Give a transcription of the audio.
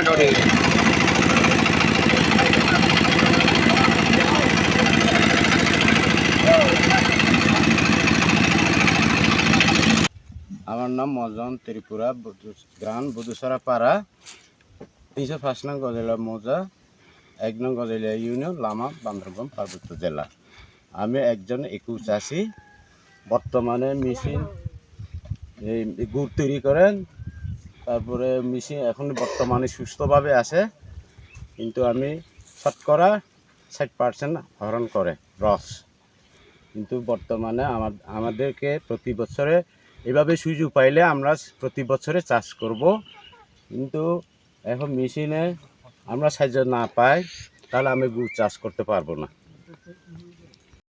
মোটামুটি আমার নাম মজন ত্রিপুরা গ্রাম বুধুসরা পাড়া তিনশো পাঁচ নং গজেলা মৌজা, এক নং গজেলা ইউনিয়ন, লামা, বান্দরবান, পার্বত্য জেলা। আমি একজন একু চাষি। বর্তমানে মেশিন এই গুড় তৈরি করেন। তারপরে মেশিন এখন বর্তমানে সুস্থভাবে আছে, কিন্তু আমি শতকরা ষাট পার্সেন্ট হরণ করে, রস। কিন্তু বর্তমানে আমার, আমাদেরকে প্রতি বছরে এভাবে সুযোগ পাইলে আমরা প্রতি বছরে চাষ করব। কিন্তু এখন মেশিনে আমরা সাহায্য না পাই, তাহলে আমি গুড় চাষ করতে পারব না।